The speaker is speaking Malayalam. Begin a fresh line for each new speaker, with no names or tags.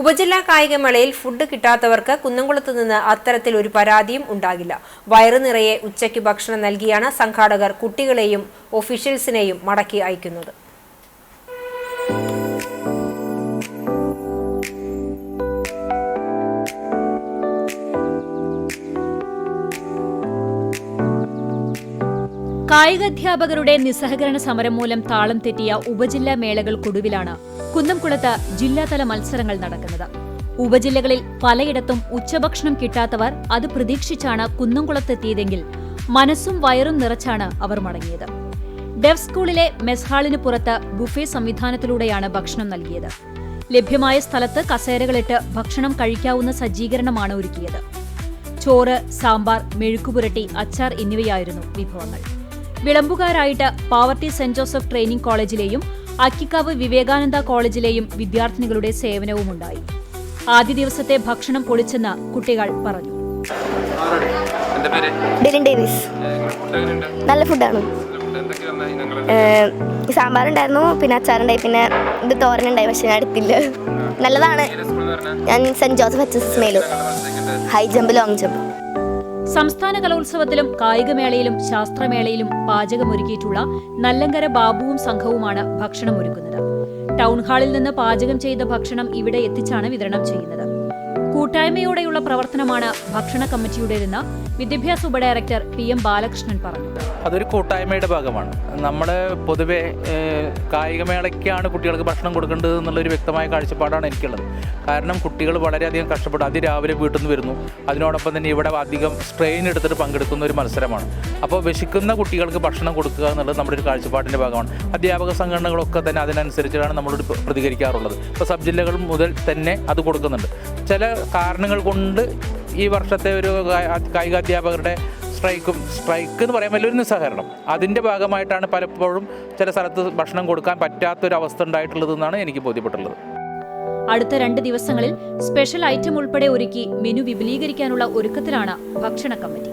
ഉപജില്ലാ കായികമേളയിൽ ഫുഡ് കിട്ടാത്തവർക്ക് കുന്നംകുളത്ത് നിന്ന് അത്തരത്തിൽ ഒരു പരാതിയും ഉണ്ടാകില്ല. വയറു നിറയെ ഉച്ചയ്ക്ക് ഭക്ഷണം നൽകിയാണ് സംഘാടകർ കുട്ടികളെയും ഒഫീഷ്യൽസിനെയും മടക്കി അയക്കുന്നത്.
കായികാധ്യാപകരുടെ നിസ്സഹകരണ സമരം മൂലം താളം തെറ്റിയ ഉപജില്ലാ മേളകൾക്കൊടുവിലാണ് കുന്നംകുളത്ത് ജില്ലാതല മത്സരങ്ങൾ നടക്കുന്നത്. ഉപജില്ലകളിൽ പലയിടത്തും ഉച്ചഭക്ഷണം കിട്ടാത്തവർ അത് പ്രതീക്ഷിച്ചാണ് കുന്നംകുളത്തെത്തിയതെങ്കിൽ മനസ്സും വയറും നിറച്ചാണ് അവർ മടങ്ങിയത്. ഡെഫ് സ്കൂളിലെ മെസ് ഹാളിന് പുറത്ത് ബുഫേ സംവിധാനത്തിലൂടെയാണ് ഭക്ഷണം നൽകിയത്. ലഭ്യമായ സ്ഥലത്ത് കസേരകളിട്ട് ഭക്ഷണം കഴിക്കാവുന്ന സജ്ജീകരണമാണ് ഒരുക്കിയത്. ചോറ് സാമ്പാർ മെഴുക്കുപുരട്ടി അച്ചാർ എന്നിവയായിരുന്നു വിഭവങ്ങൾ. വിളമ്പുകാരായിട്ട് പാവർട്ടി സെന്റ് ജോസഫ് ട്രെയിനിംഗ് കോളേജിലെയും അക്കിക്കാവ് വിവേകാനന്ദ കോളേജിലെയും വിദ്യാർത്ഥിനികളുടെ സേവനവുമുണ്ടായി. ആദ്യ ദിവസത്തെ ഭക്ഷണം പൊളിച്ചെന്ന് കുട്ടികൾ പറഞ്ഞു.
എന്റെ പേര്?
ഡിലിൻ ഡേവിസ്. നല്ല ഫുഡാണ്. ഉണ്ടായിരുന്നു പിന്നെ അച്ചാറുണ്ടായി പിന്നെ ഇത് തോരനുണ്ടായി പക്ഷെ ഞാൻ എടുത്തില്ല. നല്ലതാണ്. ഞാൻ സെന്റ് ജോസഫ് എച്ച് എസ് മേലു ഹൈ ജമ്പ് ലോങ് ജമ്പ്.
സംസ്ഥാന കലോത്സവത്തിലും കായികമേളയിലും ശാസ്ത്രമേളയിലും പാചകമൊരുക്കിയിട്ടുള്ള നല്ലങ്കര ബാബുവും സംഘവുമാണ് ഭക്ഷണം ഒരുക്കുന്നത് ടൗൺ ഹാളിൽ നിന്ന് പാചകം ചെയ്ത ഭക്ഷണം ഇവിടെ എത്തിച്ചാണ് വിതരണം ചെയ്യുന്നത്. കൂട്ടായ്മയോടെയുള്ള പ്രവർത്തനമാണ് ഭക്ഷണ കമ്മിറ്റിയുടേതെന്ന് വിദ്യാഭ്യാസ ഉപഡയറക്ടർ പി എം ബാലകൃഷ്ണൻ പറഞ്ഞു.
അതൊരു കൂട്ടായ്മയുടെ ഭാഗമാണ്. നമ്മൾ പൊതുവെ കായികമേളയ്ക്കാണ് കുട്ടികൾക്ക് ഭക്ഷണം കൊടുക്കേണ്ടത് എന്നുള്ളൊരു വ്യക്തമായ കാഴ്ചപ്പാടാണ് എനിക്കുള്ളത്. കാരണം കുട്ടികൾ വളരെയധികം കഷ്ടപ്പെടും. അതിരാവിലെ വീട്ടിൽ നിന്ന് വരുന്നു. അതിനോടൊപ്പം തന്നെ ഇവിടെ അധികം സ്ട്രെയിൻ എടുത്തിട്ട് പങ്കെടുക്കുന്ന ഒരു മത്സരമാണ്. അപ്പോൾ വിശക്കുന്ന കുട്ടികൾക്ക് ഭക്ഷണം കൊടുക്കുക എന്നുള്ളത് നമ്മുടെ ഒരു കാഴ്ചപ്പാടിന്റെ ഭാഗമാണ്. അധ്യാപക സംഘടനകളൊക്കെ തന്നെ അതിനനുസരിച്ചാണ് നമ്മളോട് പ്രതികരിക്കാറുള്ളത്. ഇപ്പോൾ സബ് ജില്ലകൾ മുതൽ തന്നെ അത് കൊടുക്കുന്നുണ്ട്. ചില കാരണങ്ങൾ കൊണ്ട് ഈ വർഷത്തെ ഒരു കായിക കായികാധ്യാപകരുടെ സ്ട്രൈക്കും സ്ട്രൈക്ക് എന്ന് പറയാൻ വലിയൊരു നിസ്സഹകരണം. അതിന്റെ ഭാഗമായിട്ടാണ് പലപ്പോഴും ചില സ്ഥലത്ത് ഭക്ഷണം കൊടുക്കാൻ പറ്റാത്തൊരവസ്ഥ ഉണ്ടായിട്ടുള്ളതെന്നാണ് എനിക്ക് ബോധ്യപ്പെട്ടുള്ളത്.
അടുത്ത രണ്ട് ദിവസങ്ങളിൽ സ്പെഷ്യൽ ഐറ്റം ഉൾപ്പെടെ ഒരുക്കി മെനു വിപുലീകരിക്കാനുള്ള ഒരുക്കത്തിലാണ് ഭക്ഷണ കമ്മിറ്റി.